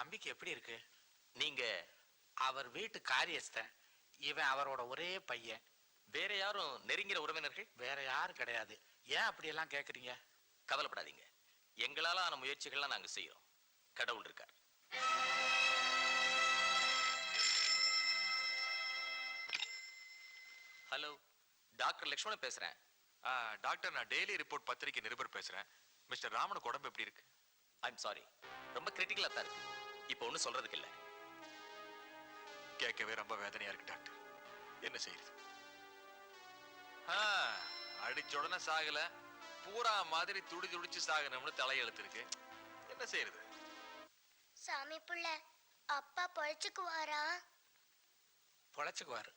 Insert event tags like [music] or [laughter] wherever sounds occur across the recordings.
தம்பிக்கு எப்படி இருக்கு? நீங்க அவர் வீட்டு காரியஸ்தன். இவன் அவரோட ஒரே பையன். வேற யாரும் நெருங்கிற உறவினர்கள்? வேற யாரும் கிடையாது. ஏன் அப்படியெல்லாம் கேக்குறீங்க? கவலைப்படாதீங்க. எங்களால ஆன முயற்சிகள்லாம் நாங்க செய்யறோம் கடவுள் இருக்கார். ஹலோ டாக்டர் லக்ஷ்மணன் பேசுறேன். ஆ, டாக்டர் நான் டெய்லி ரிப்போர்ட் பத்திரிக்கை நிருபர் பேசுறேன். மிஸ்டர் ராமனுக்கு உடம்பு எப்படி இருக்கு? ஐம் சாரி ரொம்ப கிரிட்டிக்கலா தான் இருக்கு. இப்போ ஒன்றும் சொல்றதுக்கு இல்லை. கேட்கவே ரொம்ப வேதனையா இருக்கு டாக்டர். என்ன செய்யுது அடிச்ச உடனே சாகல. பூரா மாதிரி துடி துடிச்சு சாகணும்னு தலையெழுத்து இருக்கு என்ன செய்யறது? சாமி புள்ள அப்பா பொழைச்சுக்குவாரா? பொழைச்சுக்குவாரு.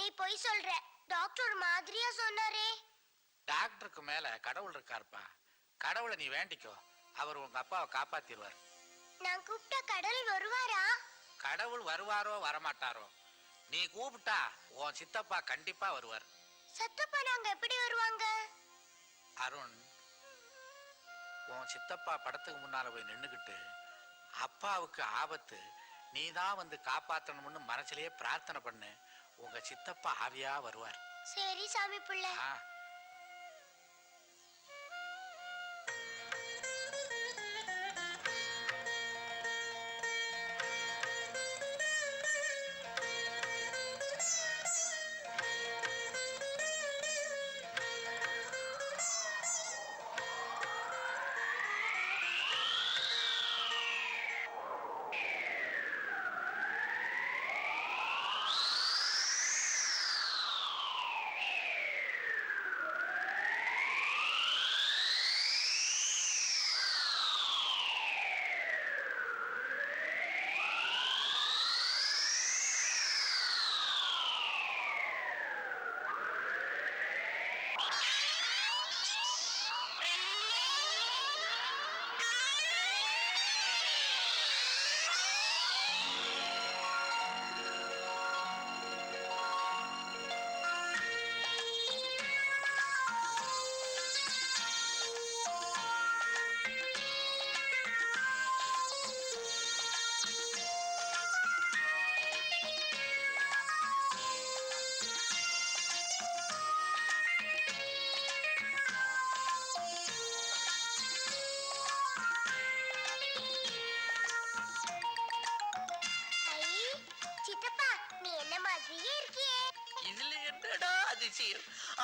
நீ பொய் சொல்ற. டாக்டர் மாதிரியா சொன்னாரே. டாக்டருக்கு மேல கடவுள் இருக்காருப்பா. கடவுளை நீ வேண்டிக்கோ. அவர் உங்க அப்பாவை காப்பாத்திடுவார் நான் கூப்பிட்ட கடல் வருவாரா? கடவுள் வருவாரோ வரமாட்டாரோ? நீ கூப்பிட்டா உன் சித்தப்பா கண்டிப்பா வருவார். சத்தப்பா நாங்க எப்படி வருவாங்க? அருண் உன் சித்தப்பா படத்துக்கு முன்னால போய் நின்னுக்கிட்டு அப்பாவுக்கு ஆபத்து நீ தான் வந்து காப்பாத்தணும்னு மனசுலயே பிரார்த்தனை பண்ணு. உங்க சித்தப்பா ஆவியா வருவார். சரி சாமி புள்ள.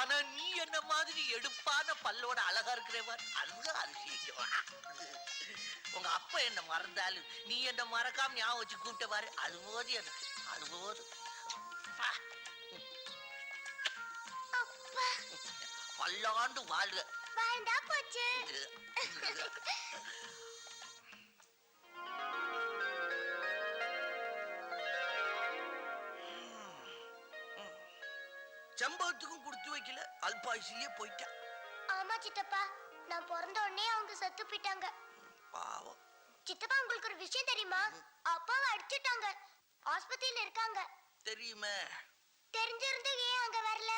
ஆனா நீ என்ன மாதிரி எடுப்பான பல்லோட அழகா இருக்கிறவன்? அதுதான் அதிசயம் உங்க அப்பா என்ன மறந்தாலும் நீ என்ன மறக்காம ஞாபகம் வச்சு கூப்பிட்ட பாரு அது போது எனக்கு அது போது. பல்லாண்டு வாழ்க. வாழ்ந்தா போச்சு. செம்பகத்துக்கும் கொடுத்து வைக்கல அல்பாயுசிலேயே போயிட்டான் ஆமா சித்தப்பா நான் பிறந்த உடனே அவங்க செத்து போயிட்டாங்க. பாவம். சித்தப்பா உங்களுக்கு ஒரு விஷயம் தெரியுமா? அப்பாவை அடிச்சிட்டாங்க. ஆஸ்பத்திரியில இருக்காங்க. தெரியுமே. தெரிஞ்சிருந்து ஏன் அங்க வரல?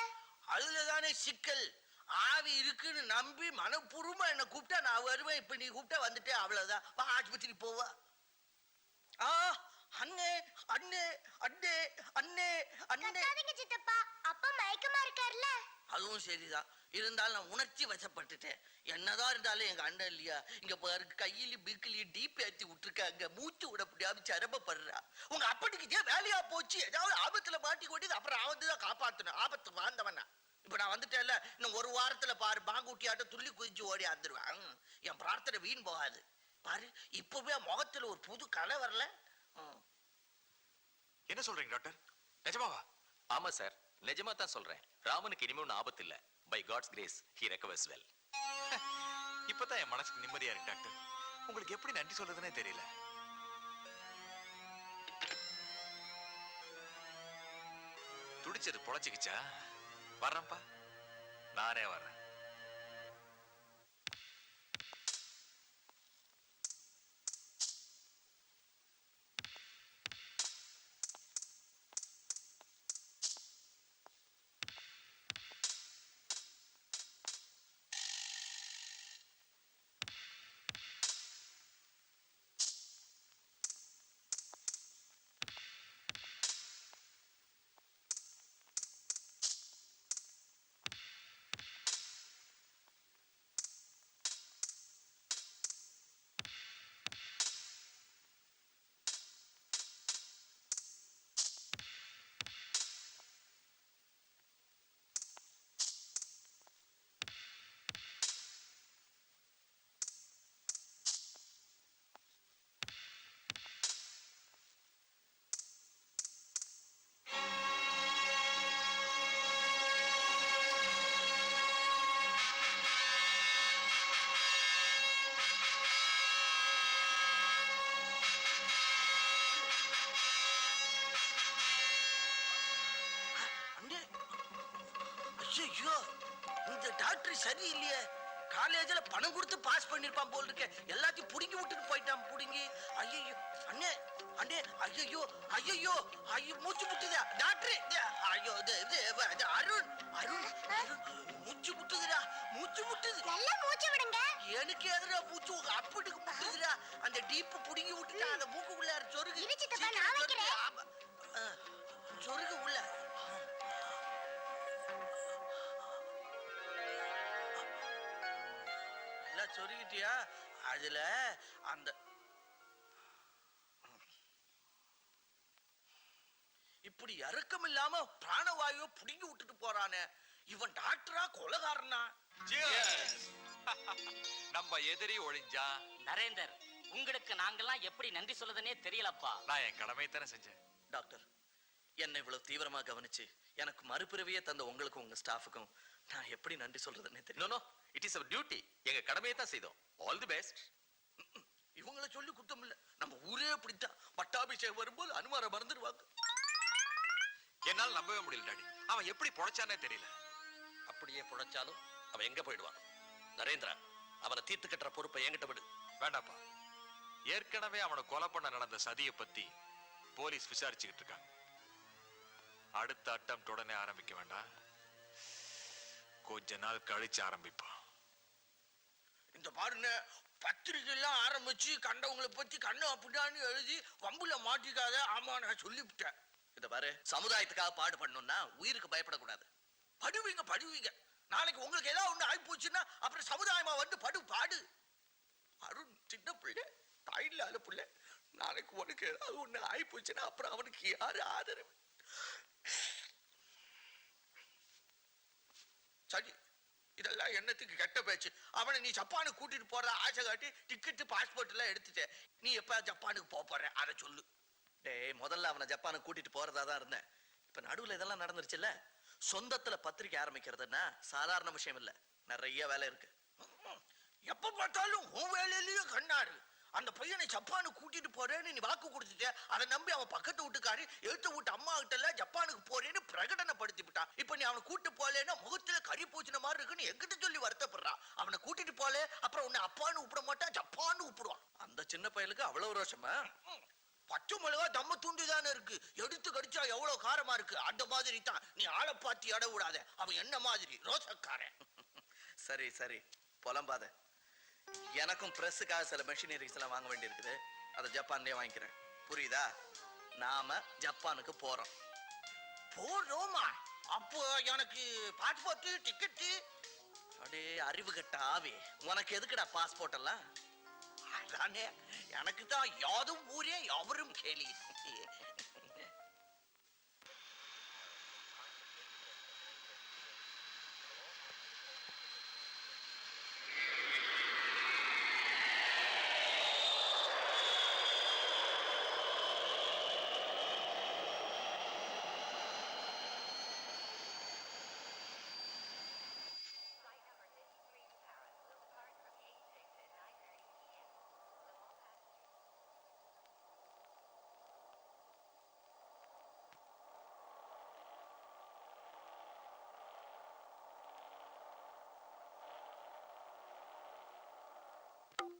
அதுலதானே சிக்கல். ஆவி இருக்குன்னு நம்பி மனப்பூர்வமா என்ன கூப்பிட்டா நான் வருவேன். இப்ப நீ கூப்பிட்டா வந்துட்டே அவ்வளவுதான். வா ஆஸ்பத்திரி போவா. ஆ அண்ணே அண்ணே அண்ணே அண்ணே அண்ணே. சித்தப்பா. இருக்காருல்ல அதுவும் சரிதான். இருந்தாலும் நான் உணர்ச்சி வசப்பட்டுட்டேன். என்னதான் இருந்தாலும் எங்க அண்ணன் இல்லையா? இங்க பாரு கையில பிக்கிலையும் டீப் ஏத்தி விட்டுருக்காங்க. மூச்சு விட முடியாம சிரமப்படுறா. உங்க அப்பனுக்கு ஏன் வேலையா போச்சு. ஏதாவது ஆபத்துல மாட்டி கொண்டு அப்புறம் அவன் தான் காப்பாத்தணும். ஆபத்து வாழ்ந்தவனா. இப்ப நான் வந்துட்டேன்ல. இன்னும் ஒரு வாரத்துல பாரு பாங்கூட்டியாட்ட துள்ளி குதிச்சு ஓடி வந்துருவான். என் பிரார்த்தனை வீண் போகாது. பாரு இப்பவே முகத்துல ஒரு புது கலை வரல. என்ன சொல்றீங்க டாக்டர்? நிஜமாவா? ஆமா சார். நிஜமா தான் சொல்றேன். ராமனுக்கு இனிமே ஒன்றும் ஆபத்து இல்ல. By God's grace he recovers well இப்பதான் என் மனசுக்கு நிம்மதியா இருக்கு டாக்டர். உங்களுக்கு எப்படி நன்றி சொல்றதுன்னே தெரியல. துடிச்சது பொழைச்சிக்கிச்சா? வர்றேன்ப்பா. நானே வர்றேன். இந்த டாக்டர் சரியில்லையே. காலேஜ்ல பணம் கொடுத்து பாஸ் பண்ணிருப்பான் போல் இருக்க எல்லாத்தையும் புடுங்கி விட்டுட்டு போயிட்டான் புடுங்கி. ஐயோ அண்ணே அண்ணே ஐயோ ஐயோ ஐயோ மூச்சு முட்டுதா டாக்டர் ஐயோ இது அருண் அருண் மூச்சு முட்டுதுடா மூச்சு முட்டுது நல்லா மூச்சு விடுங்க. எனக்கு எதிரா மூச்சு உங்க அப்பட்டுக்கு முட்டுதுடா அந்த டீப்பு புடுங்கி விட்டுட்டா அந்த மூக்குக்குள்ள சொருகு. சொருகு உள்ள சொருகிட்டியா அதுல அந்த இப்படி இறக்கம் இல்லாம பிராணவாயுவை புடுங்கி விட்டுட்டு போறானே. இவன் டாக்டரா கொலகாரனா. [laughs] நம்ம எதிரி ஒழிஞ்சா? நரேந்தர் உங்களுக்கு நாங்கெல்லாம் எப்படி நன்றி சொல்லுதுன்னே தெரியலப்பா. நான் என் கடமை தானே செஞ்சேன். டாக்டர் என்னை இவ்வளவு தீவிரமா கவனிச்சு எனக்கு மறுபிறவியே தந்த உங்களுக்கும் உங்க ஸ்டாஃபுக்கும் நான் எப்படி நன்றி சொல்றதுன்னே நோ தெரியல no. It is our duty எங்க கடமையை தான் செய்தோம். ஆல் தி பெஸ்ட் இவங்கள சொல்லி குத்தம் இல்ல. நம்ம ஊரே அப்படித்தான். பட்டாபிஷேகம் வரும்போது அனுமாரை மறந்துடுவாங்க. என்னால நம்பவே முடியல டாடி. அவன் எப்படி பொழைச்சானே தெரியல. அப்படியே பொழைச்சாலும் அவன் எங்க போயிடுவான்? நரேந்திரா அவனை தீர்த்து கட்டுற பொறுப்பை என்கிட்ட விடு. வேண்டாப்பா. ஏற்கனவே அவனை கொலை பண்ண நடந்த சதியை பத்தி போலீஸ் விசாரிச்சுக்கிட்டு இருக்காங்க. அடுத்த அட்டம் உடனே ஆரம்பிக்க வேண்டாம். கொஞ்ச நாள் கழிச்சு ஆரம்பிப்பான் இந்த பாருங்க பத்திரிகை எல்லாம் ஆரம்பிச்சு கண்டவங்களை பத்தி கண்ணு அப்படிடான்னு எழுதி வம்புல மாட்டிக்காத ஆமா நான் சொல்லிவிட்டேன். இத பாரு சமுதாயத்துக்காக பாடு பண்ணணும்னா உயிருக்கு பயப்படக்கூடாது. படுவீங்க படுவீங்க. நாளைக்கு உங்களுக்கு ஏதாவது ஒண்ணு ஆகி போச்சுன்னா அப்புறம் சமுதாயமா வந்து படு பாடு. அருண் சின்ன பிள்ளை தாய் இல்லாத பிள்ளை. நாளைக்கு உனக்கு ஏதாவது ஒண்ணு ஆகி போச்சுன்னா அப்புறம் அவனுக்கு யாரு ஆதரவு? சரி இதெல்லாம் என்னத்துக்கு கெட்ட பேச்சு? அவனை நீ ஜப்பானுக்கு கூட்டிட்டு போற ஆசை காட்டி டிக்கெட் பாஸ்போர்ட் எல்லாம் எடுத்துட்ட. நீ எப்ப ஜப்பானுக்கு போக போற? அதை சொல்லு. டேய் முதல்ல அவனை ஜப்பானுக்கு கூட்டிட்டு போறதா தான் இருந்தேன். இப்ப நடுவுல இதெல்லாம் நடந்துருச்சுல்ல? சொந்தத்துல பத்திரிக்கை ஆரம்பிக்கிறதுன்னா சாதாரண விஷயம் இல்ல. நிறைய வேலை இருக்கு. எப்ப பார்த்தாலும் உன் வேலையிலயும் கண்ணாடு. அந்த பையனை ஜப்பானுக்கு கூட்டிட்டு போறேன்னு நீ வாக்கு கொடுத்துட்ட அதை நம்பி அவன் பக்கத்து வீட்டுக்காரி எழுத்து வீட்டு அம்மா கிட்ட எல்லாம் ஜப்பானுக்கு போறேன்னு பிரகடனப்படுத்தி விட்டான். இப்ப நீ அவனை கூட்டு போலேன்னா முகத்துல கறி பூச்சின மாதிரி இருக்குன்னு எங்கிட்ட சொல்லி வருத்தப்படுறான் அவனை கூட்டிட்டு போல அப்புறம் உன்னை அப்பான்னு கூப்பிட மாட்டான் ஜப்பான்னு கூப்பிடுவான். அந்த சின்ன பையனுக்கு அவ்வளவு ரோஷமா? பச்சை மிளகா தம்ம துண்டு தானே இருக்கு. எடுத்து கடிச்சா எவ்வளவு காரமா இருக்கு? அந்த மாதிரி தான். நீ ஆளை பார்த்து இட விடாத. அவன் என்ன மாதிரி? ரோசக்காரன் சரி சரி. புலம்பாத. எனக்கும் பிரஸ்ஸுக்காக சில மெஷினரிஸ் எல்லாம் வாங்க வேண்டியிருக்குது. அதை ஜப்பான்லேயே வாங்கிக்கிறேன். புரியுதா? நாம ஜப்பானுக்கு போறோம். போறோமா? அப்போ எனக்கு பாஸ்போர்ட் டிக்கெட்டு அடே அறிவு கட்ட ஆவி. உனக்கு எதுக்குடா பாஸ்போர்ட் எல்லாம்? அதானே எனக்கு தான் யாதும் ஊரே எவரும் கேள்வி